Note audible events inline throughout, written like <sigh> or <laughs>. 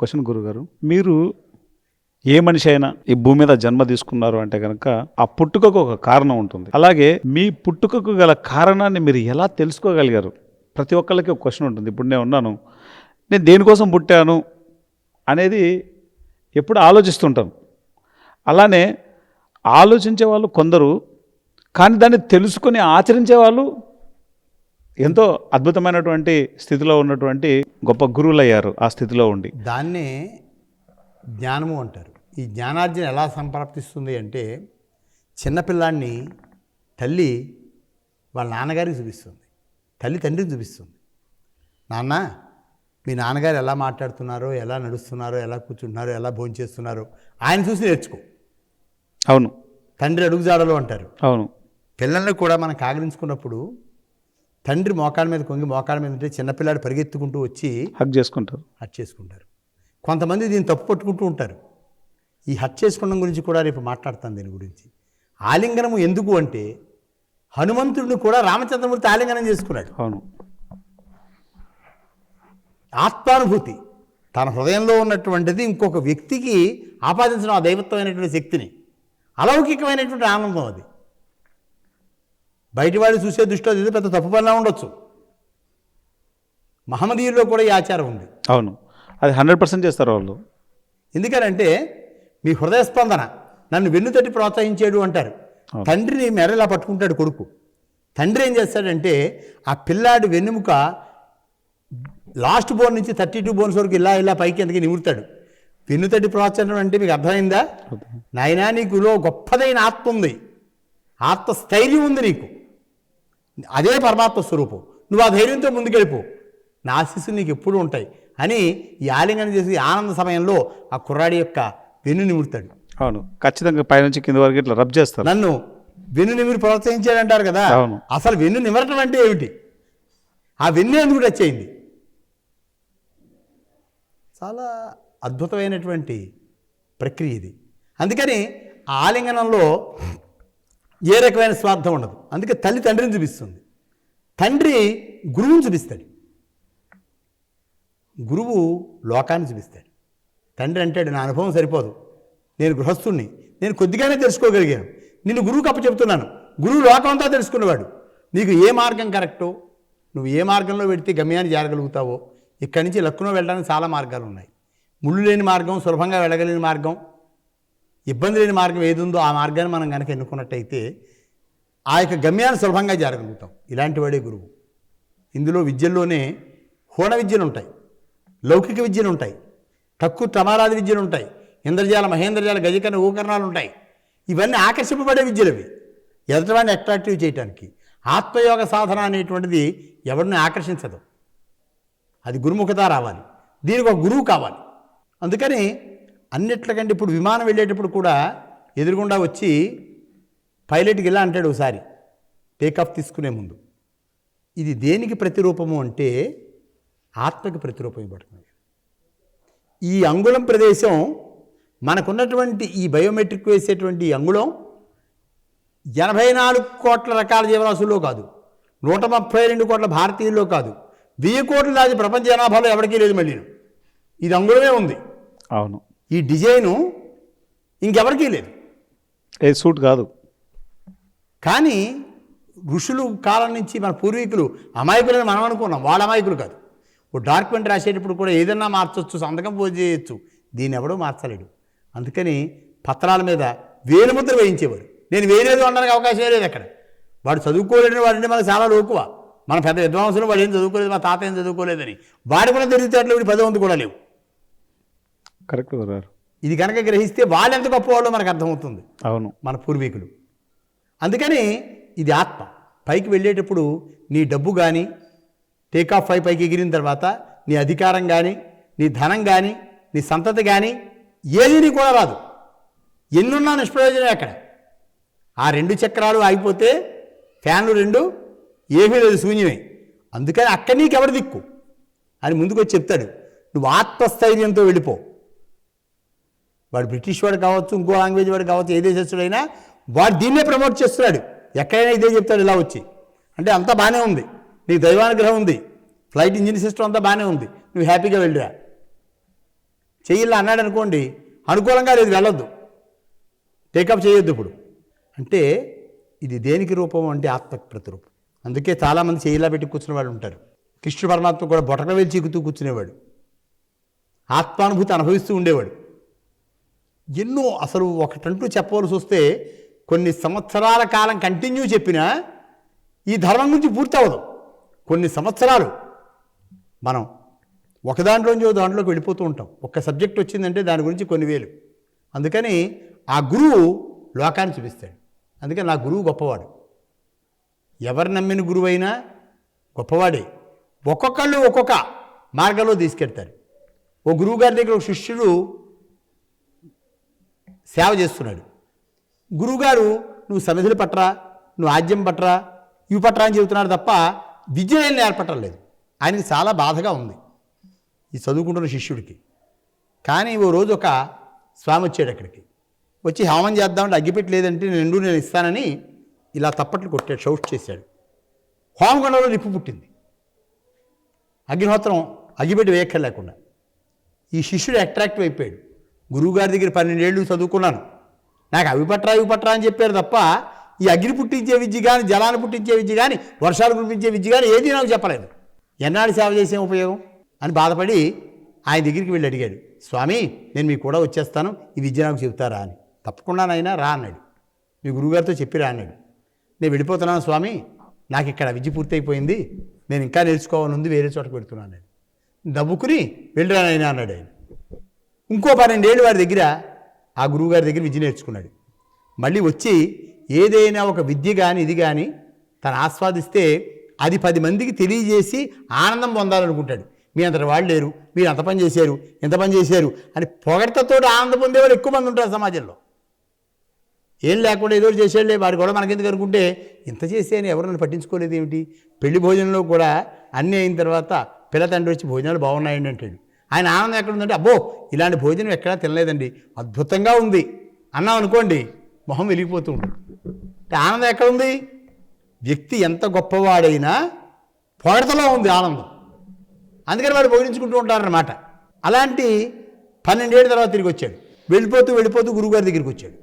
Question గురుగారు మీరు ఏ మనిషి అయినా ఈ భూమి మీద జన్మ తీసుకున్నారు అంటే కనుక ఆ పుట్టుకకు ఒక కారణం ఉంటుంది. అలాగే మీ పుట్టుకకు గల కారణాన్ని మీరు ఎలా తెలుసుకోగలిగారు? ప్రతి ఒక్కళ్ళకి ఒక క్వశ్చన్ ఉంటుంది. ఇప్పుడు నేను ఉన్నాను నేను దేనికోసం పుట్టాను అనేది ఎప్పుడు ఆలోచిస్తుంటాను. అలానే ఆలోచించే వాళ్ళు కొందరు కానీ దాన్ని తెలుసుకొని ఆచరించే వాళ్ళు ఎంతో అద్భుతమైనటువంటి స్థితిలో ఉన్నటువంటి గొప్ప గురువులు అయ్యారు ఆ స్థితిలో ఉండి. దాన్నే జ్ఞానము అంటారు. ఈ జ్ఞానార్జన ఎలా సంప్రాప్తిస్తుంది అంటే చిన్నపిల్లాన్ని తల్లి వాళ్ళ నాన్నగారికి చూపిస్తుంది. తల్లి తండ్రిని చూపిస్తుంది. నాన్న మీ నాన్నగారు ఎలా మాట్లాడుతున్నారో ఎలా నడుస్తున్నారో ఎలా కూర్చుంటున్నారో ఎలా భోంచేస్తున్నారో ఆయన చూసి నేర్చుకో. అవును. తండ్రి అడుగుజాడలు అంటారు. అవును. పిల్లల్ని కూడా మనం కాగలించుకున్నప్పుడు తండ్రి మోకాళ్ళ మీద కొంగి మోకాళ్ళ మీద ఉంటే చిన్నపిల్లాడు పరిగెత్తుకుంటూ వచ్చి హక్ చేసుకుంటారు. హట్ చేసుకుంటారు. కొంతమంది దీన్ని తప్పు పట్టుకుంటూ ఉంటారు. ఈ హట్ చేసుకోవడం గురించి కూడా రేపు మాట్లాడతాను దీని గురించి. ఆలింగనము ఎందుకు అంటే హనుమంతుడిని కూడా రామచంద్రమూర్తి ఆలింగనం చేసుకున్నాడు. అవును. ఆత్మానుభూతి. తన హృదయంలో ఉన్నటువంటిది ఇంకొక వ్యక్తికి ఆపాదించడం ఆ దైవత్వమైనటువంటి శక్తిని. అలౌకికమైనటువంటి ఆనందం అది. బయటివాడు చూసే దృష్టిలో ఇది పెద్ద తప్పు పనిలా ఉండొచ్చు. మహమ్మదీయుల్లో కూడా ఈ ఆచారం ఉంది. అవును. అది హండ్రెడ్ పర్సెంట్ చేస్తారు వాళ్ళు. ఎందుకనంటే మీ హృదయ స్పందన నన్ను వెన్నుతట్టి ప్రోత్సహించాడు అంటారు. తండ్రిని మెడ ఇలా పట్టుకుంటాడు కొడుకు. తండ్రి ఏం చేస్తాడంటే ఆ పిల్లాడి వెన్నెముక లాస్ట్ బోన్ నుంచి థర్టీ టూ బోన్స్ వరకు ఇలా ఇలా పైకి ఎందుకు నిమురుతాడు. వెన్నుతట్టి ప్రోత్సహించడం అంటే మీకు అర్థమైందా? నాయనా నీకులో గొప్పదైన ఆత్మ ఉంది. ఆత్మస్థైర్యం ఉంది నీకు. అదే పరమాత్మ స్వరూపం. నువ్వు ఆ ధైర్యంతో ముందుకెళ్ళిపో. నా ఆశీస్సులు నీకు ఎప్పుడూ ఉంటాయి. అని ఈ ఆలింగనం చేసి ఆనంద సమయంలో ఆ కుర్రాడి యొక్క వెన్ను నిమురుతాడు. అవును. ఖచ్చితంగా పైనుంచి కింద వరకు ఇట్లా రబ్ చేస్తారు. నన్ను వెన్ను నిమిరి ప్రోత్సహించాడంటారు కదా. అవును. అసలు వెన్ను నిమరటం అంటే ఏమిటి? ఆ వెన్ను ఎందుకు టచ్ అయింది? చాలా అద్భుతమైనటువంటి ప్రక్రియ ఇది. అందుకని ఆ ఆలింగనంలో ఏ రకమైన స్వార్థం ఉండదు. అందుకే తల్లి తండ్రిని చూపిస్తుంది. తండ్రి గురువుని చూపిస్తాడు. గురువు లోకాన్ని చూపిస్తాడు. తండ్రి అంటాడు నా అనుభవం సరిపోదు. నేను గృహస్థుణ్ణి. నేను కొద్దిగానే తెలుసుకోగలిగాను. నిన్ను గురువుకి అప్పచెప్తున్నాను. గురువు లోకం అంతా తెలుసుకున్నవాడు. నీకు ఏ మార్గం కరెక్టో నువ్వు ఏ మార్గంలో పెడితే గమ్యాన్ని చేరగలుగుతావో ఇక్కడి నుంచి లక్కునో వెళ్ళడానికి చాలా మార్గాలు ఉన్నాయి. ముళ్ళు లేని మార్గం సులభంగా వెళ్ళగలిగిన మార్గం ఇబ్బంది లేని మార్గం ఏది ఉందో ఆ మార్గాన్ని మనం కనుక ఎన్నుకున్నట్టయితే ఆ యొక్క గమ్యాన్ని సులభంగా జరగలుగుతాం. ఇలాంటి వాడే గురువు. ఇందులో విద్యల్లోనే హోణ విద్యలు ఉంటాయి. లౌకిక విద్యలు ఉంటాయి. తక్కువ తమారాది విద్యలు ఉంటాయి. ఇంద్రజాల మహేంద్రజాల గజకరణ ఊకరణాలు ఉంటాయి. ఇవన్నీ ఆకర్షింపబడే విద్యలు అవి. ఎదుటివాడిని అట్రాక్టివ్ చేయడానికి ఆత్మయోగ సాధన అనేటువంటిది ఎవరిని ఆకర్షించదు. అది గురుముఖత రావాలి. దీనికి ఒక గురువు కావాలి. అందుకని అన్నిట్లకంటే ఇప్పుడు విమానం వెళ్ళేటప్పుడు కూడా ఎదురుగుండా వచ్చి పైలట్కి ఇలా అంటాడు ఒకసారి టేకాఫ్ తీసుకునే ముందు. ఇది దేనికి ప్రతిరూపము అంటే ఆత్మకి ప్రతిరూపం ఇవ్వబడుతుంది. ఈ అంగుళం ప్రదేశం మనకున్నటువంటి ఈ బయోమెట్రిక్ వేసేటువంటి ఈ అంగుళం ఎనభై నాలుగు కోట్ల రకాల జీవరాశుల్లో కాదు నూట ముప్పై రెండు కోట్ల భారతీయుల్లో కాదు వెయ్యి కోట్ల దాచి ప్రపంచ జనాభాలో ఎవరికీ లేదు మళ్ళీ ఇది అంగుళమే ఉంది. అవును. ఈ డిజైను ఇంకెవరికీ లేదు. ఏ సూట్ కాదు. కానీ ఋషులు కాలం నుంచి మన పూర్వీకులు అమాయకులని మనం అనుకున్నాం. వాళ్ళ అమాయకులు కాదు. ఓ డాక్యుమెంట్ రాసేటప్పుడు కూడా ఏదన్నా మార్చొచ్చు సంతకం పోజు చేయొచ్చు. దీన్ని ఎవడో మార్చలేడు. అందుకని పత్రాల మీద వేలుముద్ర వేయించేవారు. నేను వేయలేదు అనడానికి అవకాశం లేదు అక్కడ. వాడు చదువుకోలేని వాడంటే మనకు చాలా లోకువ. మన పెద్ద విద్వాంసులు వాడు ఏం చదువుకోలేదు మా తాత ఏం చదువుకోలేదని. వాడు కూడా తెలివితేటలు వీడి పదవంతు కూడా లేవు. కరెక్ట్ ఇది కనుక గ్రహిస్తే వాళ్ళు ఎంత గొప్పవాళ్ళో మనకు అర్థమవుతుంది. అవును. మన పూర్వీకులు. అందుకని ఇది ఆత్మ. పైకి వెళ్ళేటప్పుడు నీ డబ్బు కానీ టేకాఫ్ ఫైవ్ పైకి ఎగిరిన తర్వాత నీ అధికారం కానీ నీ ధనం కానీ నీ సంతతి కానీ ఏది నీ కూడా రాదు. ఎన్నున్నా నిష్ప్రయోజనం అక్కడ ఆ రెండు చక్రాలు ఆగిపోతే ఫ్యాన్లు రెండు ఏమీ లేదు శూన్యమే. అందుకని అక్కడ నీకు ఎవరి దిక్కు? అని ముందుకు వచ్చి చెప్తాడు. నువ్వు ఆత్మస్థైర్యంతో వెళ్ళిపో. వాడు బ్రిటిష్ వాడు కావచ్చు ఇంకో లాంగ్వేజ్ వాడు కావచ్చు ఏ దేశస్తుడైనా వాడు దీన్నే ప్రమోట్ చేస్తున్నాడు. ఎక్కడైనా ఇదే చెప్తాడు ఇలా వచ్చి. అంటే అంతా బాగానే ఉంది. నీకు దైవానుగ్రహం ఉంది. ఫ్లైట్ ఇంజిన్ సిస్టమ్ అంతా బాగానే ఉంది. నువ్వు హ్యాపీగా వెళ్ళిరా. చెయ్యిలా అన్నాడు అనుకోండి అనుకూలంగా లేదు వెళ్ళొద్దు. టేకప్ చేయొద్దు ఇప్పుడు. అంటే ఇది దేనికి రూపం అంటే ఆత్మకి ప్రతిరూపం అందుకే చాలామంది చెయ్యిలా పెట్టి కూర్చున్న వాళ్ళు ఉంటారు. కృష్ణ పరమాత్మ కూడా బొటక వేలు చీకుతూ కూర్చునేవాడు. ఆత్మానుభూతి అనుభవిస్తూ ఉండేవాడు. ఎన్నో అసలు ఒకటంటూ చెప్పవలసి వస్తే కొన్ని సంవత్సరాల కాలం కంటిన్యూ చెప్పినా ఈ ధర్మం గురించి పూర్తి అవ్వదు. కొన్ని సంవత్సరాలు మనం ఒక దాంట్లోంచి ఒక దాంట్లోకి వెళ్ళిపోతూ ఉంటాం. ఒక్క సబ్జెక్ట్ వచ్చిందంటే దాని గురించి కొన్ని వేలు. అందుకని ఆ గురువు లోకాన్ని చూపిస్తాడు. అందుకని నా గురువు గొప్పవాడు. ఎవరు నమ్మిన గురువైనా గొప్పవాడే. ఒక్కొక్కళ్ళు ఒక్కొక్క మార్గంలో తీసుకెళ్తారు. ఓ గురువు గారి దగ్గర ఒక శిష్యుడు సేవ చేస్తున్నాడు. గురువుగారు నువ్వు సమిధులు పట్టరా నువ్వు ఆద్యం పట్టరా ఇవి పట్టరా అని చెబుతున్నాడు తప్ప విద్య ఏం నేర్పటం లేదు ఆయనకి చాలా బాధగా ఉంది ఈ చదువుకుంటున్న శిష్యుడికి. కానీ ఓ రోజు ఒక స్వామి వచ్చాడు అక్కడికి. వచ్చి హోమం చేద్దామంటే అగ్గిపెట్టి లేదంటే రెండు నేను ఇస్తానని ఇలా తప్పట్లు కొట్టాడు షౌట్ చేశాడు. హోమగుండంలో నిప్పు పుట్టింది. అగ్నిహోత్రం అగ్గిపెట్టి వేయక్కర్లేకుండా. ఈ శిష్యుడు అట్రాక్టివ్ అయిపోయాడు. గురువుగారి దగ్గర పన్నెండేళ్ళు చదువుకున్నాను. నాకు అవి పట్రా ఇవి పట్రా అని చెప్పారు తప్ప ఈ అగ్ని పుట్టించే విద్య కానీ జలాన్ని పుట్టించే విద్య కానీ వర్షాలు కురిపించే విద్య కానీ ఏది నాకు చెప్పలేదు. ఎన్నాడు సేవ చేసే ఉపయోగం? అని బాధపడి ఆయన దగ్గరికి వెళ్ళి అడిగాడు. స్వామి నేను మీకు కూడా వచ్చేస్తాను ఈ విద్య నాకు చెబుతారా అని. తప్పకుండా నాయనా రా అన్నాడు. మీ గురువుగారితో చెప్పి రా అన్నాడు. నేను వెళ్ళిపోతున్నాను స్వామి నాకు ఇక్కడ విద్య పూర్తయిపోయింది నేను ఇంకా నేర్చుకోవాలని ఉంది వేరే చోట పెడుతున్నాను నేను దబ్బుకుని వెళ్ళిరానైనా అన్నాడు ఆయన. ఇంకో పన్నెండేళ్ళు వారి దగ్గర ఆ గురువుగారి దగ్గర విద్య నేర్చుకున్నాడు. మళ్ళీ వచ్చి ఏదైనా ఒక విద్య కానీ ఇది కానీ తను ఆస్వాదిస్తే అది పది మందికి తెలియజేసి ఆనందం పొందాలనుకుంటాడు. మీ అంతటి వాళ్ళు లేరు మీరు అంత పని చేశారు ఎంత పని చేశారు అని పొగడతతో ఆనందం పొందేవాళ్ళు ఎక్కువ మంది ఉంటారు సమాజంలో. ఏం లేకుండా ఏదో చేసేళ్ళే వాడు కూడా మనకెందుకు అనుకుంటే ఇంత చేసి అని ఎవరు నన్ను పట్టించుకోలేదు ఏమిటి? పెళ్ళి భోజనంలో కూడా అన్నీ అయిన తర్వాత పిల్ల తండ్రి వచ్చి భోజనాలు బాగున్నాయండి అంటాడు. ఆయన ఆనందం ఎక్కడ ఉందంటే అబ్బో ఇలాంటి భోజనం ఎక్కడా తినలేదండి. అద్భుతంగా ఉంది. అన్నాం అనుకోండి మొహం వెలిగిపోతూ ఉంటుంది. అంటే ఆనందం ఎక్కడ ఉంది వ్యక్తి ఎంత గొప్పవాడైనా పొడతలో ఉంది ఆనందం. అందుకని వాడు భోజించుకుంటూ ఉంటారన్నమాట. అలాంటి పన్నెండేళ్ళ తర్వాత తిరిగి వచ్చాడు. వెళ్ళిపోతూ వెళ్ళిపోతూ గురువుగారి దగ్గరికి వచ్చాడు.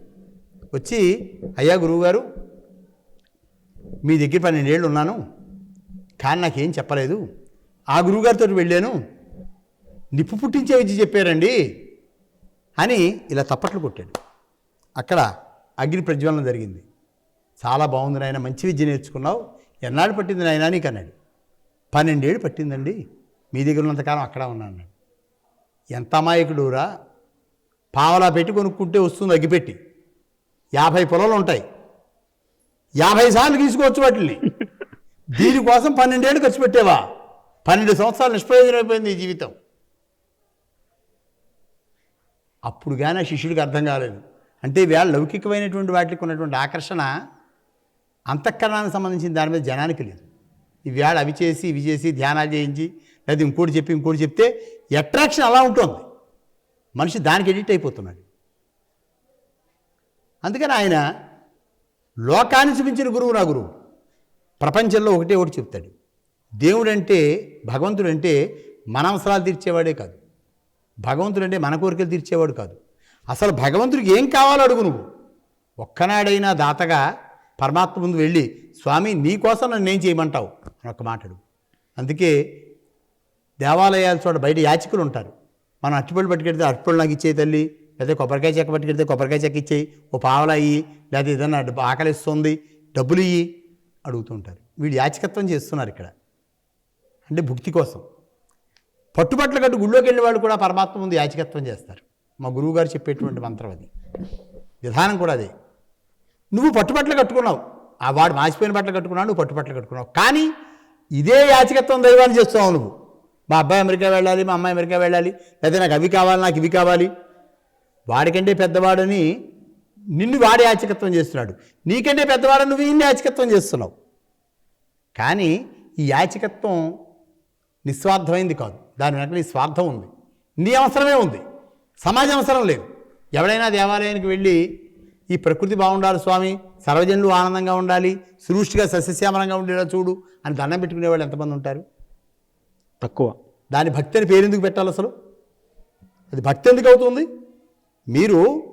వచ్చి అయ్యా గురువుగారు మీ దగ్గర పన్నెండేళ్ళు ఉన్నాను. కానీ నాకేం చెప్పలేదు. ఆ గురువుగారితో వెళ్ళాను. నిప్పు పుట్టించే విద్య చెప్పారండి అని ఇలా తప్పట్లు కొట్టాడు. అక్కడ అగ్ని ప్రజ్వలన జరిగింది. చాలా బాగుంది నాయన మంచి విద్య నేర్చుకున్నావు. ఎన్నాడు పట్టింది నాయన నీకు అన్నాడు పన్నెండేళ్ళు పట్టిందండి. మీ దగ్గర ఉన్నంతకాలం అక్కడ ఉన్నాను అన్నాడు. ఎంత అమాయకుడురా? పావలా పెట్టి కొనుక్కుంటే వస్తుంది అగ్గిపెట్టి. యాభై పొలాలు ఉంటాయి. యాభై సార్లు తీసుకోవచ్చు వాటిని <laughs> దీనికోసం పన్నెండేళ్ళు ఖర్చు పెట్టేవా? పన్నెండు సంవత్సరాలు నిష్ప్రయోజనం అయిపోయింది ఈ జీవితం. అప్పుడు కానీ ఆ శిష్యుడికి అర్థం కాలేదు. అంటే వేళ లౌకికమైనటువంటి వాటికి ఉన్నటువంటి ఆకర్షణ అంతఃకరణానికి సంబంధించిన దాని మీద జనానికి లేదు. ఈ వేళ అవి చేసి ఇవి చేసి ధ్యానాలు చేయించి లేదా ఇంకోటి చెప్పి ఇంకోటి చెప్తే అట్రాక్షన్ అలా ఉంటుంది. మనిషి దానికి ఎడిట్ అయిపోతున్నాడు. అందుకని ఆయన లోకాన్ని చూపించిన గురువు నా గురువు. ప్రపంచంలో ఒకటే ఒకటి చెప్తాడు. దేవుడంటే భగవంతుడంటే మన అవసరాలు తీర్చేవాడే కాదు. భగవంతుడు అంటే మన కోరికలు తీర్చేవాడు కాదు. అసలు భగవంతుడికి ఏం కావాలో అడుగు నువ్వు. ఒక్కనాడైనా దాతగా పరమాత్మ ముందు వెళ్ళి స్వామి నీకోసం నన్ను ఏం చేయమంటావు? అని ఒక మాట అడుగు. అందుకే దేవాలయాల చోట బయట యాచకులు ఉంటారు. మనం అట్టిపళ్ళు పట్టుకెడితే అట్టిపళ్ళు నాకు ఇచ్చేయి తల్లి లేదా కొబ్బరికాయ చెక్క పట్టుకెడితే కొబ్బరికాయ చెక్క ఇచ్చేయి ఓ పావలా ఇయ్యి లేదా ఏదైనా డబ్బు ఆకలిస్తుంది డబ్బులు ఇయ్యి అడుగుతుంటారు వీడు యాచకత్వం చేస్తున్నారు ఇక్కడ. అంటే భుక్తి కోసం. పట్టుబట్టలు కట్టు గుళ్ళోకి వెళ్ళే వాళ్ళు కూడా పరమాత్మ ముందు యాచకత్వం చేస్తారు. మా గురువుగారు చెప్పేటువంటి మంత్రం అది. విధానం కూడా అదే. నువ్వు పట్టుబట్టలు కట్టుకున్నావు. ఆ వాడు మాసిపోయిన బట్టలు కట్టుకున్నావు నువ్వు పట్టుబట్టలు కట్టుకున్నావు. కానీ ఇదే యాచకత్వం దైవాన్ని చేస్తున్నావు నువ్వు. మా అబ్బాయి అమెరికా వెళ్ళాలి మా అమ్మాయి అమెరికా వెళ్ళాలి లేదా నాకు అవి కావాలి నాకు ఇవి కావాలి. వాడికంటే పెద్దవాడని నిన్ను వాడి యాచకత్వం చేస్తున్నాడు. నీకంటే పెద్దవాడని నువ్వు ఇన్ని యాచకత్వం చేస్తున్నావు. కానీ ఈ యాచకత్వం నిస్వార్థమైంది కాదు. దాని వెనక నీ స్వార్థం ఉంది. నీ అవసరమే ఉంది. సమాజం అవసరం లేదు. ఎవడైనా దేవాలయానికి వెళ్ళి ఈ ప్రకృతి బాగుండాలి స్వామి సర్వజనులు ఆనందంగా ఉండాలి సృష్టిగా సస్యశ్యామలంగా ఉండేలా చూడు అని దండం పెట్టుకునే వాళ్ళు ఎంతమంది ఉంటారు? తక్కువ. దాని భక్తి అని పేరెందుకు పెట్టాలి అసలు? అది భక్తి ఎందుకు అవుతుంది? మీరు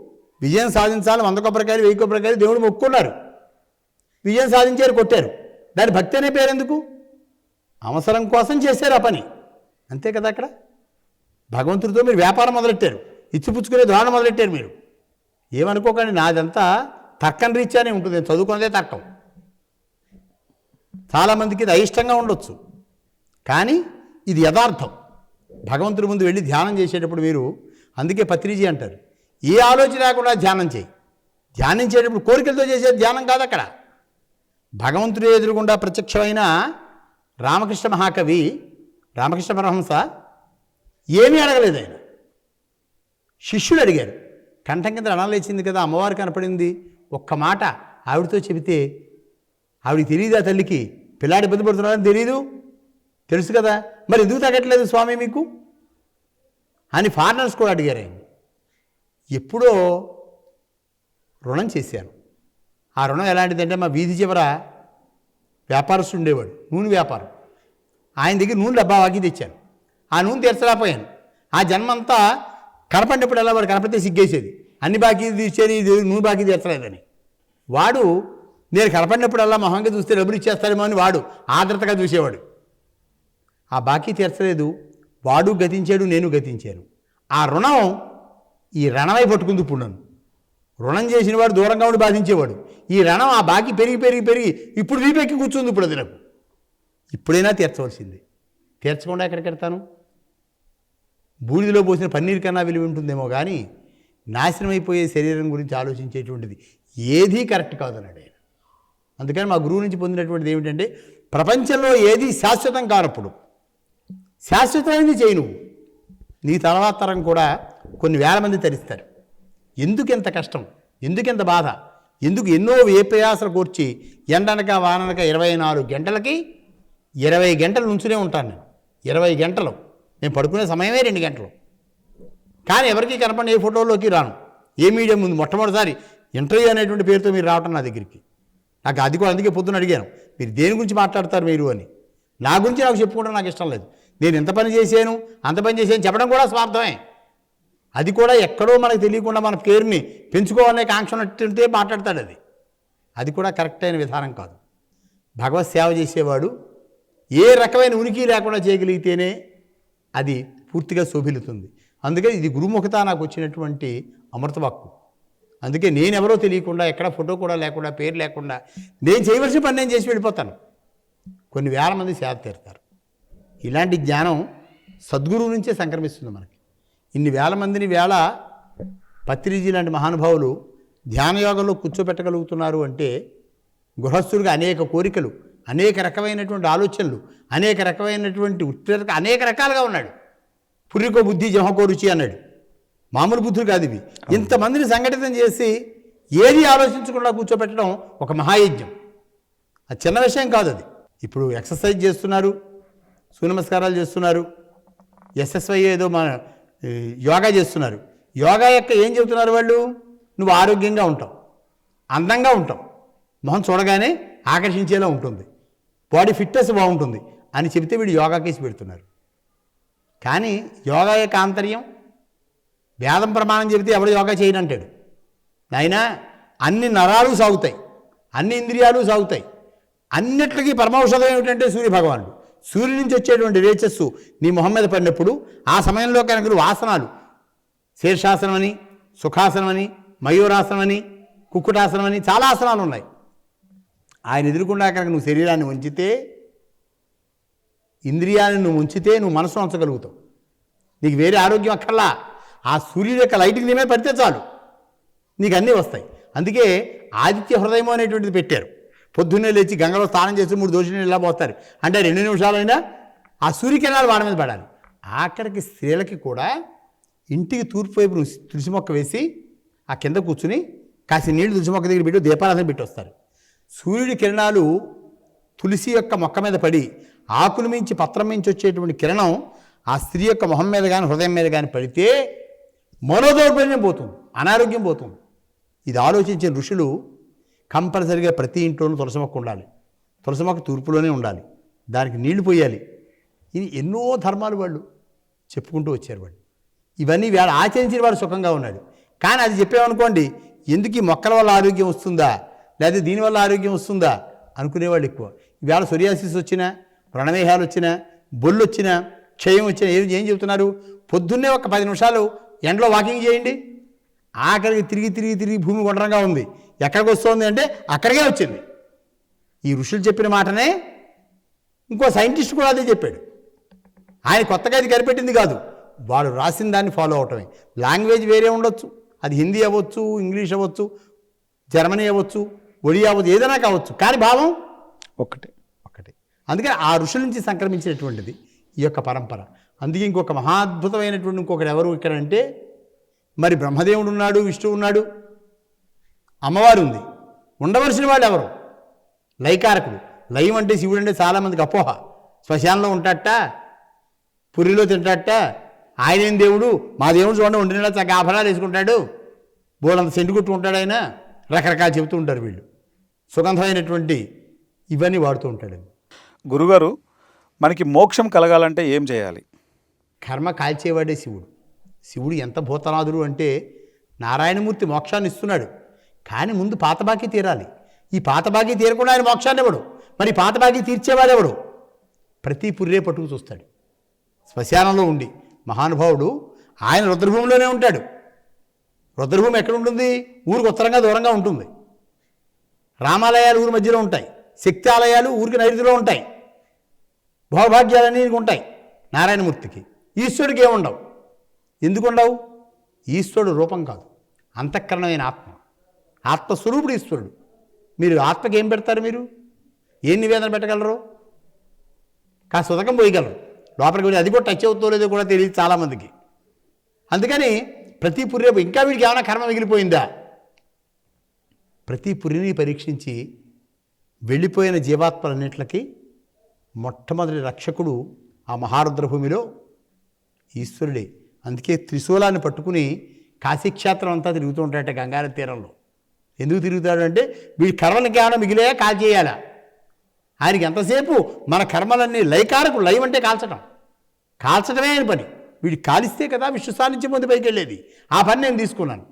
విజయం సాధించాలి వంద కొబ్బరికాయలు వెయ్యి కొబ్బరికాయలు దేవుడు మొక్కున్నారు విజయం సాధించారు కొట్టారు. దాని భక్తి అనే పేరు ఎందుకు? అవసరం కోసం చేశారు ఆ పని. అంతే కదా అక్కడ? భగవంతుడితో మీరు వ్యాపారం మొదలెట్టారు. ఇచ్చిపుచ్చుకునే ధోరణ మొదలెట్టారు మీరు. ఏమనుకోకండి నాదంతా తర్కం రీత్యానే ఉంటుంది. నేను చదువుకున్నదే తర్కం. చాలామందికి ఇది అయిష్టంగా ఉండొచ్చు. కానీ ఇది యథార్థం. భగవంతుడి ముందు వెళ్ళి ధ్యానం చేసేటప్పుడు మీరు అందుకే పత్రిజీ అంటారు. ఏ ఆలోచన లేకుండా ధ్యానం చేయి. ధ్యానం చేయటప్పుడు కోరికలతో చేసే ధ్యానం కాదు అక్కడ. భగవంతుడి ఎదురుగుండా ప్రత్యక్షమైన రామకృష్ణ మహాకవి రామకృష్ణ పరమహంస ఏమీ అడగలేదు ఆయన. శిష్యులు అడిగారు కంఠం కింద రణలేచింది కదా అమ్మవారు కనపడింది. ఒక్క మాట ఆవిడతో చెబితే ఆవిడకి ఆ తల్లికి? పిల్లాడి ఇబ్బంది పడుతున్నారని తెలియదు తెలుసు కదా. మరి ఎందుకు తగ్గట్లేదు స్వామి మీకు? అని ఫారినర్స్ కూడా అడిగారు ఆయన. ఎప్పుడో రుణం చేశాను ఆ రుణం ఎలాంటిదంటే మా వీధి చివర వ్యాపారస్తుండేవాడు నూనె వ్యాపారం. ఆయన దగ్గర నూనె డబ్బా వాకి తెచ్చాను. ఆ నూనె తీర్చలేకపోయాను. ఆ జన్మంతా కనపడినప్పుడు ఎలా వాడు కనపడితే సిగ్గేసేది. అన్ని బాకీ తీర్చేది ఇది నూనె బాకీ తీర్చలేదని. వాడు నేను కనపడినప్పుడల్లా మొహంగా చూస్తే డబ్బులు ఇచ్చేస్తారేమో అని వాడు ఆదృతగా చూసేవాడు. ఆ బాకీ తీర్చలేదు. వాడు గతించాడు నేను గతించాను. ఆ రుణం ఈ రణమై పట్టుకుంది ఇప్పుడు నన్ను. రుణం చేసిన వాడు దూరంగా ఉండి బాధించేవాడు. ఈ రణం ఆ బాకీ పెరిగి పెరిగి పెరిగి ఇప్పుడు వీపెక్కి కూర్చుంది ఇప్పుడు అది నాకు. ఇప్పుడైనా తీర్చవలసింది. తీర్చకుండా ఎక్కడికి వెళ్తాను? బూడిదలో పోసిన పన్నీర్ కన్నా విలువ ఉంటుందేమో కానీ నాశనమైపోయే శరీరం గురించి ఆలోచించేటువంటిది ఏదీ కరెక్ట్ కాదన్నాడు ఆయన. అందుకని మా గురువు నుంచి పొందినటువంటిది ఏమిటంటే ప్రపంచంలో ఏది శాశ్వతం కానప్పుడు శాశ్వతమైనది చేయి నువ్వు. నీ తర్వాత తరం కూడా కొన్ని వేల మంది తరిస్తారు. ఎందుకు ఎంత కష్టం? ఎందుకు ఎంత బాధ? ఎందుకు ఎన్నో ఏ ప్రయాసలు కూర్చి ఎండనక వాననక ఇరవై నాలుగు గంటలకి ఇరవై గంటలు నుంచునే ఉంటాను నేను. ఇరవై గంటలు. నేను పడుకునే సమయమే రెండు గంటలు. కానీ ఎవరికి కనపడిన ఏ ఫోటోలోకి రాను. ఏ మీడియం ముందు మొట్టమొదటిసారి ఇంటర్వ్యూ అనేటువంటి పేరుతో మీరు రావటం నా దగ్గరికి. నాకు అది కూడా అందుకే పొద్దున అడిగాను మీరు దేని గురించి మాట్లాడతారు మీరు? అని. నా గురించి నాకు చెప్పుకోవడం నాకు ఇష్టం లేదు. నేను ఎంత పని చేశాను అంత పని చేశాను చెప్పడం కూడా స్వార్థమే. అది కూడా ఎక్కడో మనకు తెలియకుండా మన పేరుని పెంచుకోవాలనే కాంక్ష ఉన్నట్టుంటే మాట్లాడతాడు అది. అది కూడా కరెక్ట్ అయిన విధానం కాదు. భగవత్ సేవ చేసేవాడు ఏ రకమైన ఉనికి లేకుండా చేయగలిగితేనే అది పూర్తిగా శోభిల్లుతుంది. అందుకే ఇది గురుముఖత నాకు వచ్చినటువంటి అమృతవాక్కు అందుకే నేనెవరో తెలియకుండా ఎక్కడ ఫోటో కూడా లేకుండా పేరు లేకుండా నేను చేయవలసిన పని నేను చేసి వెళ్ళిపోతాను. కొన్ని వేల మంది సేవ తీరుతారు. ఇలాంటి జ్ఞానం సద్గురువు నుంచే సంక్రమిస్తుంది మనకి. ఇన్ని వేల మందిని వేళ పత్రిజీ లాంటి మహానుభావులు ధ్యానయోగంలో కూర్చోబెట్టగలుగుతున్నారు అంటే గృహస్థుడిగా అనేక కోరికలు. అనేక రకమైనటువంటి ఆలోచనలు అనేక రకమైనటువంటి ఉత్తేజక అనేక రకాలుగా ఉన్నాడు. పుర్రికో బుద్ధి జమకో రుచి అన్నాడు. మామూలు బుద్ధులు కాదు ఇవి. ఇంతమందిని సంఘటితం చేసి ఏది ఆలోచించకుండా కూర్చోబెట్టడం ఒక మహాయజ్ఞం. అది చిన్న విషయం కాదు అది. ఇప్పుడు ఎక్సర్సైజ్ చేస్తున్నారు సూర్య నమస్కారాలు చేస్తున్నారు ఎస్ఎస్వై ఏదో మన యోగా చేస్తున్నారు. యోగా యొక్క ఏం చెబుతున్నారు వాళ్ళు? నువ్వు ఆరోగ్యంగా ఉంటావు అందంగా ఉంటావు. మొహం చూడగానే ఆకర్షించేలా ఉంటుంది. బాడీ ఫిట్నెస్ బాగుంటుంది అని చెబితే వీడు యోగా కేసు పెడుతున్నారు. కానీ యోగా యొక్క ఆంతర్యం వేదం ప్రమాణం చెబితే ఎవడు యోగా చేయనంటాడు నాయనా అన్ని నరాలు సాగుతాయి అన్ని ఇంద్రియాలు సాగుతాయి. అన్నిటికీ పరమౌషధం ఏమిటంటే సూర్యభగవానుడు సూర్యుడి నుంచి వచ్చేటువంటి రేచస్సు నీ మొహం మీద పడినప్పుడు ఆ సమయంలో కనుక ఆసనాలు శీర్షాసనం అని సుఖాసనం అని మయూరాసనం అని కుక్కుటాసనం అని చాలా ఆసనాలు ఉన్నాయి. ఆయన ఎదురుకుండా కనుక నువ్వు శరీరాన్ని ఉంచితే ఇంద్రియాన్ని నువ్వు ఉంచితే నువ్వు మనసు ఉంచగలుగుతావు నీకు వేరే ఆరోగ్యం అక్కర్లా. ఆ సూర్యుడి యొక్క లైట్కి నీ మీద పడితే చాలు. నీకు అన్నీ వస్తాయి. అందుకే ఆదిత్య హృదయం అనేటువంటిది పెట్టారు. పొద్దున్నే లేచి గంగలో స్నానం చేసి మూడు దోషులు ఇలా పోస్తారు. అంటే రెండు నిమిషాలైనా ఆ సూర్యకిరణాలు వాడి మీద పడాలి. ఆఖరికి స్త్రీలకి కూడా ఇంటికి తూర్పు వైపు తులసి మొక్క వేసి ఆ కింద కూర్చుని కాసి నీళ్ళు తులసి మొక్క దగ్గర పెట్టి దీపారాధన పెట్టి వస్తారు. సూర్యుడి కిరణాలు తులసి యొక్క మొక్క మీద పడి ఆకుల మించి పత్రం మించి వచ్చేటువంటి కిరణం ఆ స్త్రీ యొక్క మొహం మీద కానీ హృదయం మీద కానీ పడితే మనోదౌర్బల్యం పోతుంది అనారోగ్యం పోతుంది. ఇది ఆలోచించిన ఋషులు కంపల్సరిగా ప్రతి ఇంట్లోనూ తులసి మొక్క ఉండాలి. తులసి మొక్క తూర్పులోనే ఉండాలి. దానికి నీళ్ళు పోయాలి. ఇది ఎన్నో ధర్మాలు వాళ్ళు చెప్పుకుంటూ వచ్చారు వాళ్ళు. ఇవన్నీ వేళ ఆచరించిన వాడు సుఖంగా ఉన్నాడు. కానీ అది చెప్పామనుకోండి ఎందుకు ఈ మొక్కల వల్ల ఆరోగ్యం వస్తుందా? లేకపోతే దీనివల్ల ఆరోగ్యం వస్తుందా? అనుకునేవాళ్ళు ఎక్కువ. ఇవాళ సొరియాసిస్ వచ్చినా వ్రణమేహాలు వచ్చినా బొల్లు వచ్చినా క్షయం వచ్చినా ఏం ఏం చెబుతున్నారు? పొద్దున్నే ఒక పది నిమిషాలు ఎండలో వాకింగ్ చేయండి. ఆఖరికి తిరిగి తిరిగి తిరిగి భూమి గుండ్రంగా ఉంది. ఎక్కడికి వస్తుంది అంటే అక్కడికే వచ్చింది. ఈ ఋషులు చెప్పిన మాటనే ఇంకో సైంటిస్ట్ కూడా అదే చెప్పాడు. ఆయన కొత్తగా అది కనిపెట్టింది కాదు. వాడు రాసిన దాన్ని ఫాలో అవటమే. లాంగ్వేజ్ వేరే ఉండొచ్చు. అది హిందీ అవ్వచ్చు ఇంగ్లీష్ అవ్వచ్చు జర్మనీ అవ్వచ్చు ఒడియా అవ్వచ్చు ఏదైనా కావచ్చు. కానీ భావం? ఒకటి ఒకటి అందుకని ఆ ఋషుల నుంచి సంక్రమించినటువంటిది ఈ యొక్క పరంపర. అందుకే ఇంకొక మహాద్భుతమైనటువంటి ఇంకొకటి ఎవరు ఇక్కడ అంటే మరి బ్రహ్మదేవుడు ఉన్నాడు విష్ణువు ఉన్నాడు. అమ్మవారు ఉంది. ఉండవలసిన వాళ్ళు ఎవరు? లైకారకుడు. లయం అంటే శివుడు అంటే చాలామందికి అపోహ. శ్మశానంలో ఉంటాట పురిలో తింటాట ఆయనేం దేవుడు? మా దేవుడు చూడండి వండిన చక్కగా ఆభరణాలు వేసుకుంటాడు. బోడంత సెంటు కొట్టుకుంటాడు ఆయన. రకరకాలు చెబుతూ ఉంటారు వీళ్ళు. సుగంధమైనటువంటి ఇవన్నీ వాడుతూ ఉంటాడు. గురుగారు మనకి మోక్షం కలగాలంటే ఏం చేయాలి? కర్మ కాల్చేవాడే శివుడు. శివుడు ఎంత భూతనాథుడు అంటే నారాయణమూర్తి మోక్షాన్ని ఇస్తున్నాడు. కానీ ముందు పాత బాకీ తీరాలి. ఈ పాత బాకీ తీరకుండా ఆయన మోక్షాన్ని ఇవ్వడు. మరి ఈ పాత బాకీ తీర్చేవాడెవడు ప్రతి పుర్రే పట్టుకు చూస్తాడు. శ్మశానంలో ఉండి. మహానుభావుడు ఆయన రుద్రభూమిలోనే ఉంటాడు. రుద్రభూమి ఎక్కడ ఉంటుంది? ఊరికి ఉత్తరంగా దూరంగా ఉంటుంది. రామాలయాలు ఊరి మధ్యలో ఉంటాయి. శక్తి ఆలయాలు ఊరికి నైరుతిలో ఉంటాయి. భోగభాగ్యాలన్నీ ఉంటాయి నారాయణమూర్తికి. ఈశ్వరుడికి ఏముండవు? ఎందుకు ఉండవు ఈశ్వరుడు రూపం కాదు. అంతఃకరణమైన ఆత్మ. ఆత్మస్వరూపుడు ఈశ్వరుడు. మీరు ఆత్మకి ఏం పెడతారు మీరు? ఏం నివేదన పెట్టగలరు? కాస్త ఉదకం పోయగలరు. లోపలికి వెళ్ళి అది కూడా టచ్ అవుతో లేదో కూడా తెలియదు చాలామందికి. అందుకని ప్రతి పుర్రేపు ఇంకా వీడికి ఏమైనా కర్మ మిగిలిపోయిందా? ప్రతి పురిని పరీక్షించి వెళ్ళిపోయిన జీవాత్మలన్నింటికి మొట్టమొదటి రక్షకుడు ఆ మహారుద్రభూమిలో ఈశ్వరుడే. అందుకే త్రిశూలాన్ని పట్టుకుని కాశీక్షేత్రం అంతా తిరుగుతూ ఉంటాడట గంగార తీరంలో. ఎందుకు తిరుగుతాడు అంటే వీడి కర్మలకి ఏమైనా మిగిలే కాల్ చేయాలా. ఆయనకి ఎంతసేపు మన కర్మలన్నీ లైకారకు లైవ్ అంటే కాల్చడం కాల్చడమే ఆయన పని. వీడి కాలిస్తే కదా విష్ణు సాన్నిధ్యం పొంది పైకి వెళ్ళేది ఆ పని నేను తీసుకున్నాను.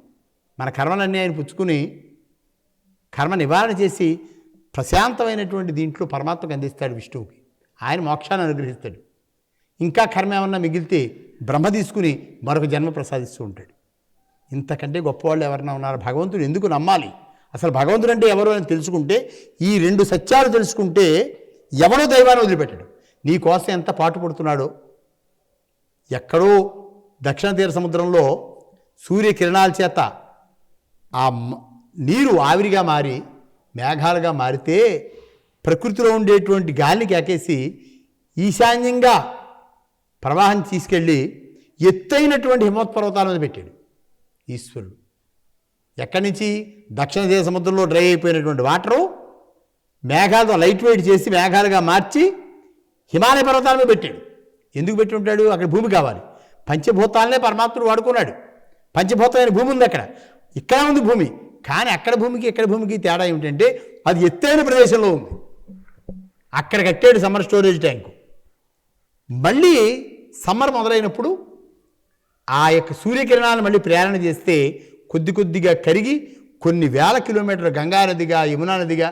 మన కర్మలన్నీ ఆయన పుచ్చుకుని కర్మ నివారణ చేసి ప్రశాంతమైనటువంటి దీంట్లో పరమాత్మకు అందిస్తాడు విష్ణువుకి. ఆయన మోక్షాన్ని అనుగ్రహిస్తాడు. ఇంకా కర్మ ఏమన్నా మిగిలితే బ్రహ్మ తీసుకుని మరొక జన్మ ప్రసాదిస్తూ ఉంటాడు. ఇంతకంటే గొప్పవాళ్ళు ఎవరైనా ఉన్నారు? భగవంతుడు ఎందుకు నమ్మాలి? అసలు భగవంతుడు అంటే ఎవరు అని తెలుసుకుంటే ఈ రెండు సత్యాలు తెలుసుకుంటే ఎవడో దైవాన్ని వదిలిపెట్టాడు. నీ కోసం ఎంత పాటు పడుతున్నాడో? ఎక్కడో దక్షిణ తీర సముద్రంలో సూర్యకిరణాల చేత ఆ నీరు ఆవిరిగా మారి మేఘాలుగా మారితే ప్రకృతిలో ఉండేటువంటి గాలికి ఎక్కేసి ఈశాన్యంగా ప్రవాహం తీసుకెళ్ళి ఎత్తైనటువంటి హిమోత్పర్వతాల మీద పెట్టాడు ఈశ్వరుడు. ఎక్కడి నుంచి? దక్షిణ దేశ సముద్రంలో డ్రై అయిపోయినటువంటి వాటరు మేఘాలతో లైట్ వెయిట్ చేసి మేఘాలుగా మార్చి హిమాలయ పర్వతాల మీద పెట్టాడు. ఎందుకు పెట్టి ఉంటాడు? అక్కడ భూమి కావాలి. పంచభూతాలనే పరమాత్ముడు వాడుకున్నాడు. పంచభూతమైన భూమి ఉంది అక్కడ. ఇక్కడ ఉంది భూమి. కానీ అక్కడ భూమికి ఇక్కడ భూమికి తేడా ఏమిటంటే అది ఎత్తైన ప్రదేశంలో ఉంది. అక్కడ కట్టాడు సమ్మర్ స్టోరేజ్ ట్యాంకు. మళ్ళీ సమ్మర్ మొదలైనప్పుడు ఆ యొక్క సూర్యకిరణాలను మళ్ళీ ప్రేరణ చేస్తే కొద్ది కొద్దిగా కరిగి కొన్ని వేల కిలోమీటర్ల గంగా నదిగా యమునా నదిగా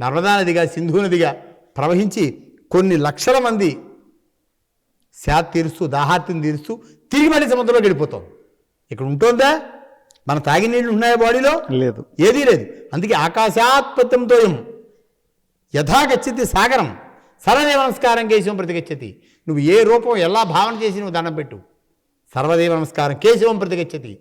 నర్మదా నదిగా సింధు నదిగా ప్రవహించి కొన్ని లక్షల మంది శాత్ తీరుస్తూ దాహార్తిని తీరుస్తూ తిరిగి మళ్ళీ సముద్రంలోకి వెళ్ళిపోతాం. ఇక్కడ ఉంటుందా? మన తాగి నీళ్ళు ఉన్నాయా బాడీలో? లేదు. ఏదీ లేదు. అందుకే ఆకాశాత్పత్యంతో యథా గచ్చతి సాగరం. సర్వదేవ నమస్కారం కేశవం ప్రతిగచ్చతి. నువ్వు ఏ రూపం ఎలా భావన చేసి నువ్వు దండం పెట్టు. సర్వదేవ నమస్కారం కేశవం ప్రతిగచ్చతి.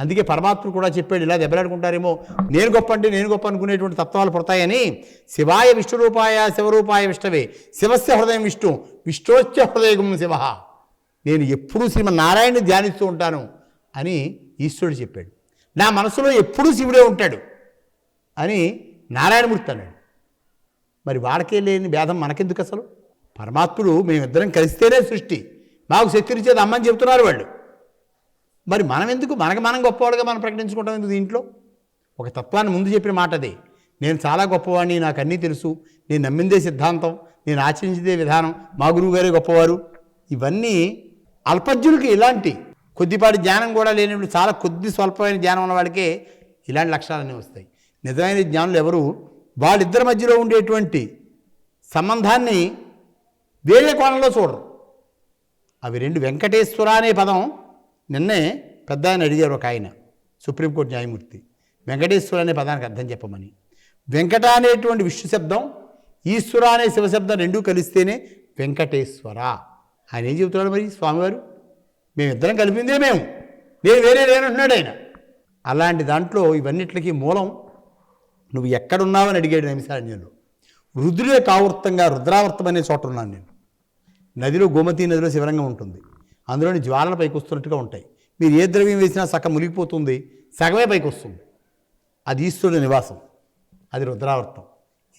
అందుకే పరమాత్ముడు కూడా చెప్పాడు ఇలా దెబ్బలాడుకుంటారేమో. నేను గొప్ప అంటే నేను గొప్ప అనుకునేటువంటి తత్వాలు పడతాయని శివాయ విష్ణురూపాయ శివరూపాయ విష్ణవే. శివస్య హృదయం విష్ణు విష్ణోశ్చ హృదయగం శివ. నేను ఎప్పుడూ శ్రీమన్నారాయణని ధ్యానిస్తూ ఉంటాను అని ఈశ్వరుడు చెప్పాడు. నా మనసులో ఎప్పుడూ శివుడే ఉంటాడు అని నారాయణమూర్తి అన్నాడు. మరి వాడకే లేని భేదం మనకెందుకు అసలు? పరమాత్ముడు మేమిద్దరం కలిస్తేనే సృష్టి. మాకు శక్తినిచ్చేది అమ్మని చెప్తున్నారు వాళ్ళు. మరి మనం ఎందుకు మనకు మనం గొప్పవాడుగా మనం ప్రకటించుకుంటాం ఎందుకు దీంట్లో? ఒక తత్వాన్ని ముందు చెప్పిన మాట అదే. నేను చాలా గొప్పవాడిని నాకు అన్నీ తెలుసు. నేను నమ్మిందే సిద్ధాంతం. నేను ఆచరించేదే విధానం. మా గురువు గారే గొప్పవారు. ఇవన్నీ అల్పజ్ఞులకి ఇలాంటి కొద్దిపాటి జ్ఞానం కూడా లేనప్పుడు చాలా కొద్ది స్వల్పమైన జ్ఞానం ఉన్న ఇలాంటి లక్షణాలన్నీ వస్తాయి. నిజమైన జ్ఞానులు ఎవరు? వాళ్ళిద్దరి మధ్యలో ఉండేటువంటి సంబంధాన్ని వేరే కోణంలో చూడరు. అవి రెండు వెంకటేశ్వర అనే పదం నిన్నే పెద్ద ఆయన అడిగారు ఒక ఆయన సుప్రీంకోర్టు న్యాయమూర్తి. వెంకటేశ్వర అనే పదానికి అర్థం చెప్పమని. వెంకట అనేటువంటి విష్ణు శబ్దం ఈశ్వర అనే శివశబ్దం రెండూ కలిస్తేనే వెంకటేశ్వర. ఆయన ఏం చెబుతున్నాడు మరి స్వామివారు? మేమిద్దరం కలిపిందే మేము. నేను వేరే లేనంటున్నాడు ఆయన. అలాంటి దాంట్లో ఇవన్నిట్లకి మూలం నువ్వు ఎక్కడున్నావని అడిగాడు నైమిసారణ్యంలో. రుద్రుడే కావృత్తంగా రుద్రావర్తం అనే చోట ఉన్నాను నేను. నదిలో గోమతి నదిలో శివరంగం ఉంటుంది. అందులోని జ్వాలలు పైకి వస్తున్నట్టుగా ఉంటాయి. మీరు ఏ ద్రవ్యం వేసినా సగం మునిగిపోతుంది సగమే పైకి వస్తుంది అది ఈశ్వరుడు నివాసం. అది రుద్రావర్తం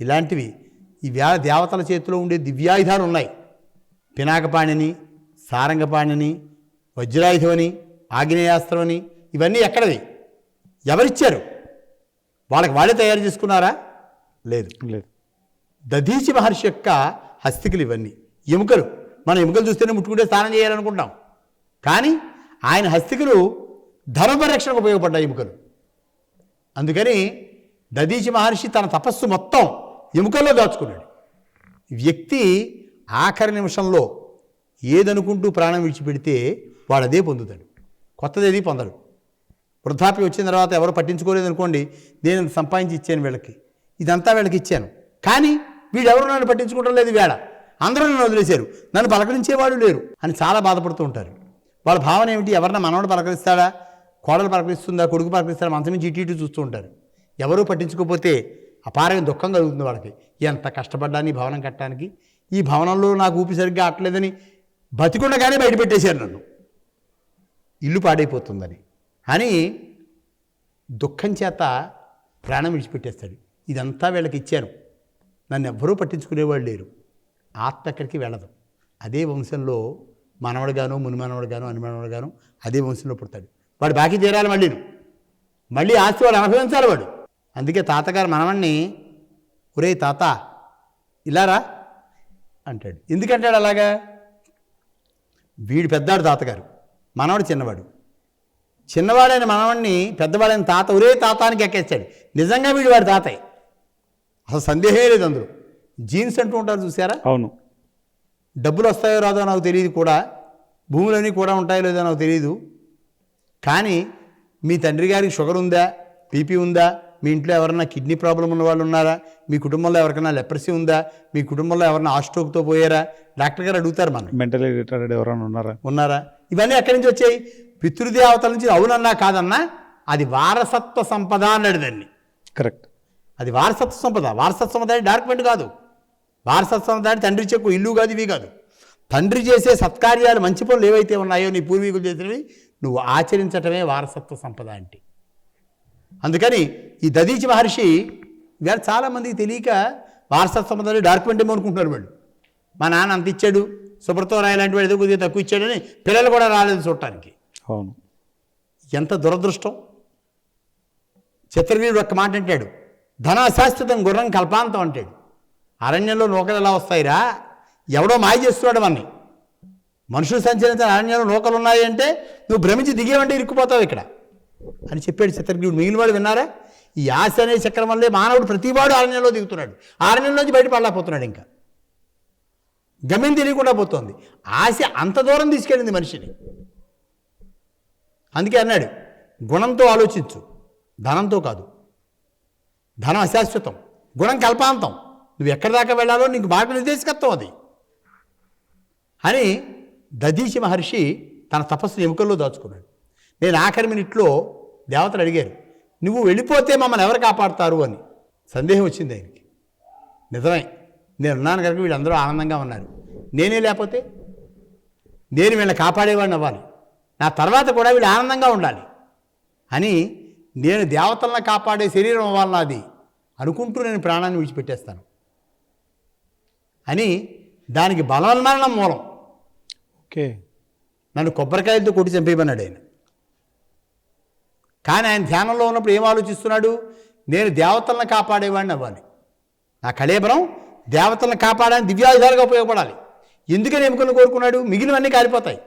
ఇలాంటివి ఈ వ్యా దేవతల చేతిలో ఉండే దివ్యాయుధాలు ఉన్నాయి. పినాకపాణిని సారంగపాణిని వజ్రాయుధమని ఆగ్నేయాస్త్రమని ఇవన్నీ ఎక్కడవి? ఎవరిచ్చారు? వాళ్ళకి వాళ్ళే తయారు చేసుకున్నారా? లేదు. లేదు. దధీచి మహర్షి యొక్క హస్తికలు ఇవన్నీ. ఎముకలు. మనం ఎముకలు చూస్తేనే ముట్టుకుంటే స్నానం చేయాలనుకుంటాం. కానీ ఆయన హస్తికలు ధర్మపరిరక్షణకు ఉపయోగపడ్డాయి ఎముకలు. అందుకని దధీచి మహర్షి తన తపస్సు మొత్తం ఎముకల్లో దాచుకున్నాడు. వ్యక్తి ఆఖరి నిమిషంలో ఏదనుకుంటూ ప్రాణం విడిచిపెడితే వాడు అదే పొందుతాడు. కొత్తది ఏది పొందడు. వృద్ధాప్యం వచ్చిన తర్వాత ఎవరు పట్టించుకోలేదు అనుకోండి నేను సంపాదించి ఇచ్చాను వీళ్ళకి? ఇదంతా వీళ్ళకి ఇచ్చాను. కానీ వీడెవరు నన్ను పట్టించుకోవడం లేదు వేళ. అందరూ నన్ను వదిలేశారు. నన్ను పలకరించేవాడు లేరు అని చాలా బాధపడుతూ ఉంటారు. వాళ్ళ భావన ఏమిటి? ఎవరన్నా మనవడు పలకరిస్తాడా? కోడలు పలకరిస్తుందా? కొడుకు పలకరిస్తాడా? మంచం నుంచి ఇటు ఇటు చూస్తూ ఉంటారు. ఎవరూ పట్టించుకోకపోతే అపారమైన దుఃఖం కలుగుతుంది వాళ్ళకి. ఎంత కష్టపడ్డాను ఈ భవనం కట్టడానికి? ఈ భవనంలో నాకు ఊపి సరిగ్గా ఆటలేదని బతికుండగానే బయట పెట్టేశారు నన్ను. ఇల్లు పాడైపోతుందని. అని దుఃఖం చేత ప్రాణం విడిచిపెట్టేస్తాడు. ఇదంతా వీళ్ళకి ఇచ్చాను నన్ను ఎవ్వరూ పట్టించుకునేవాళ్ళు లేరు. ఆత్మ ఎక్కడికి వెళ్ళదు. అదే వంశంలో మనవడుగాను మునిమనవడుగాను అనుమనవడుగాను అదే వంశంలో పుడతాడు. వాడు బాకీ తీరాలి మళ్ళీ. మళ్ళీ ఆస్తి వాడు అనుభవించాలి వాడు. అందుకే తాతగారు మనవణ్ణి ఒరే తాత ఇలారా అంటాడు. ఎందుకంటాడు అలాగా? వీడు పెద్దాడు తాతగారు. మనవడు చిన్నవాడు. చిన్నవాడైన మనవణ్ణి పెద్దవాడైన తాత ఒరే తాతానికి ఎక్కేస్తాడు. నిజంగా వీడు వాడి తాతయ్య. అసలు సందేహమే లేదు అందులో. జీన్స్ అంటూ ఉంటారు చూసారా అవును. డబ్బులు వస్తాయో రాదో నాకు తెలియదు కూడా. భూములన్నీ కూడా ఉంటాయో లేదో నాకు తెలియదు. కానీ మీ తండ్రి గారికి షుగర్ ఉందా? బీపీ ఉందా? మీ ఇంట్లో ఎవరైనా కిడ్నీ ప్రాబ్లం ఉన్న వాళ్ళు ఉన్నారా? మీ కుటుంబంలో ఎవరికైనా లెప్రసీ ఉందా? మీ కుటుంబంలో ఎవరైనా ఆస్ట్రోక్తో పోయారా? డాక్టర్ గారు అడుగుతారు మనం మెంటలీ రిటార్డెడ్ ఎవరైనా ఉన్నారా? ఉన్నారా? ఇవన్నీ ఎక్కడి నుంచి వచ్చాయి? పితృదేవతల నుంచి. అవునన్నా కాదన్నా అది వారసత్వ సంపద అన్నాడు దాన్ని. కరెక్ట్ అది వారసత్వ సంపద. వారసత్వ సంపద అంటే డాక్యుమెంట్ కాదు. వారసత్వ సంపద అంటే తండ్రి చెక్కు ఇల్లు కాదు ఇవి కాదు. తండ్రి చేసే సత్కార్యాలు మంచి పనులు ఏవైతే ఉన్నాయో నీ పూర్వీకులు చేసినవి నువ్వు ఆచరించటమే వారసత్వ సంపద అంటే అందుకని ఈ దదీచి మహర్షి ఇవాళ చాలామందికి తెలియక వారసత్వ సంపద డాక్యుమెంట్ ఏమో అనుకుంటున్నారు వాళ్ళు? మా నాన్న అంత ఇచ్చాడు. సుబ్రతో రాయ లాంటి వాడు ఏదో కొద్దిగా తక్కువ ఇచ్చాడని పిల్లలు కూడా రాలేదు చూడటానికి. అవును. ఎంత దురదృష్టం. చిత్రవీరుడు ఒక్క మాట అంటాడు ధనాశాశ్వతం గుర్రం కల్పాంతం అంటాడు. అరణ్యంలో నూకలు ఎలా వస్తాయిరా? ఎవడో మాయ చేస్తున్నాడు మనని. మనుషులు సంచరించిన అరణ్యంలో నూకలు ఉన్నాయి అంటే నువ్వు భ్రమించి దిగేవంటే ఇరుక్కుపోతావు ఇక్కడ. అని చెప్పాడు చిత్రగ్రీవుడు మిగిలిన వాడు విన్నారా? ఈ ఆశ అనే చక్రం వల్లే మానవుడు ప్రతివాడు అరణ్యంలో దిగుతున్నాడు. అరణ్యంలోంచి బయట పడలేకపోతున్నాడు ఇంకా. గమ్యం తెలియకుండా పోతుంది. ఆశ అంత దూరం తీసుకెళ్ళింది మనిషిని. అందుకే అన్నాడు గుణంతో ఆలోచించు ధనంతో కాదు. ధనం అశాశ్వతం గుణం కల్పాంతం. నువ్వు ఎక్కడి దాకా వెళ్ళాలో నీకు మార్గనిర్దేశకత్వం అది. అని దధీషి మహర్షి తన తపస్సును ఎముకల్లో దాచుకున్నాడు. నేను ఆఖరి మినిట్లో దేవతలు అడిగారు నువ్వు వెళ్ళిపోతే మమ్మల్ని ఎవరు కాపాడుతారు? అని సందేహం వచ్చింది ఆయనకి. నిజమే. నేను ఉన్నాను కనుక వీళ్ళందరూ ఆనందంగా ఉన్నారు. నేనే లేకపోతే? నేను వీళ్ళని కాపాడేవాడిని అవ్వాలి. నా తర్వాత కూడా వీళ్ళు ఆనందంగా ఉండాలి. అని నేను దేవతలను కాపాడే శరీరం అవ్వాలి నాది అనుకుంటూ నేను ప్రాణాన్ని విడిచిపెట్టేస్తాను. అని దానికి బలవన్మరణం మూలం. ఓకే. నన్ను కొబ్బరికాయలతో కొట్టి చంపేయమన్నాడు ఆయన. కానీ ఆయన ధ్యానంలో ఉన్నప్పుడు ఏం ఆలోచిస్తున్నాడు? నేను దేవతలను కాపాడేవాడిని అవ్వాలి. నా కళేబరం దేవతలను కాపాడడానికి దివ్యాయుధాలుగా ఉపయోగపడాలి. ఎందుకని ఎముకలను కోరుకున్నాడు? మిగిలినవన్నీ కాలిపోతాయి.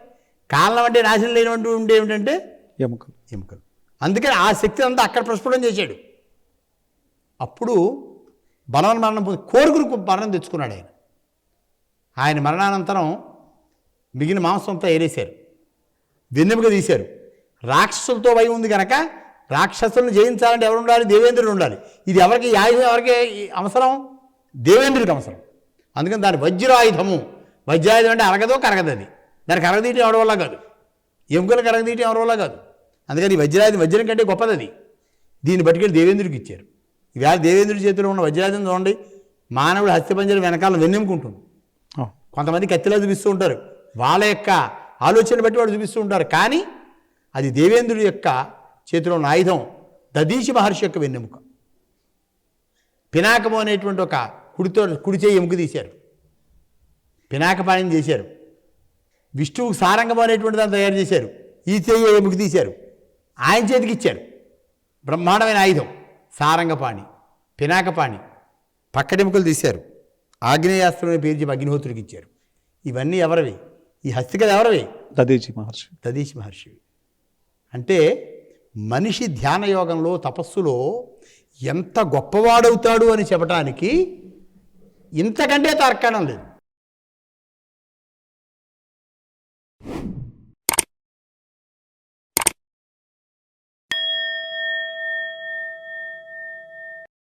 కారణం అంటే నాశనం లేనివంటి ఉండే ఏమిటంటే? ఎముకలు. ఎముకలు. అందుకని ఆ శక్తి అంతా అక్కడ ప్రస్ఫుటం చేశాడు. అప్పుడు బలవన్ మరణం పొంది కోరుకుని మరణం తెచ్చుకున్నాడు ఆయన. ఆయన మరణానంతరం మిగిలిన మాంసం అంతా ఏరేశారు. వెన్నెముక తీశారు. రాక్షసులతో భయం ఉంది కనుక రాక్షసులను జయించాలంటే ఎవరు ఉండాలి? దేవేంద్రుడు ఉండాలి. ఇది ఎవరికి ఈ ఆయుధం ఎవరికి అవసరం? దేవేంద్రుడికి అవసరం. అందుకని దాని వజ్రాయుధము వజ్రాయుధం అంటే అరగదో కరగదు అది. దానికి కరగదీయటం ఎవరి వల్ల కాదు. ఎముకలు కరగదీయటం ఎవరి వల్ల కాదు. అందుకని ఈ వజ్రాయుధం వజ్రం కంటే గొప్పది అది. దీన్ని పట్టుకెళ్ళి దేవేంద్రుడికి ఇచ్చారు. ఇవాళ దేవేంద్రుడి చేతిలో ఉన్న వజ్రాయుధం చూడండి మానవుడు హస్తిపంజరం వెనకాల వెన్నెముకుంటుంది. కొంతమంది కత్తిలా చూపిస్తూ ఉంటారు. వాళ్ళ యొక్క ఆలోచన బట్టి వాడు చూపిస్తూ ఉంటారు. కానీ అది దేవేంద్రుడి యొక్క చేతిలో ఉన్న ఆయుధం దదీశి మహర్షి యొక్క వెన్నెముక. పినాకము అనేటువంటి ఒక కుడితో కుడి చేయి ఎముక తీశారు. పినాకపాణిని చేశారు. విష్ణువుకు సారంగం అనేటువంటి దాన్ని తయారు చేశారు. ఈ చేయి ఎముక తీశారు. ఆయన చేతికి ఇచ్చారు. బ్రహ్మాండమైన ఆయుధం. సారంగపాణి పినాకపాణి పక్కడెముకలు తీశారు. ఆగ్నేయాస్త్రం అనే పేరు చెప్పి అగ్నిహోత్రుడికి ఇచ్చారు. ఇవన్నీ ఎవరివి? ఈ హస్తికలు ఎవరివి? దదీచి మహర్షి. దదీష్ మహర్షివి అంటే మనిషి ధ్యాన యోగంలో తపస్సులో ఎంత గొప్పవాడవుతాడు అని చెప్పడానికి ఇంతకంటే తర్కణం లేదు.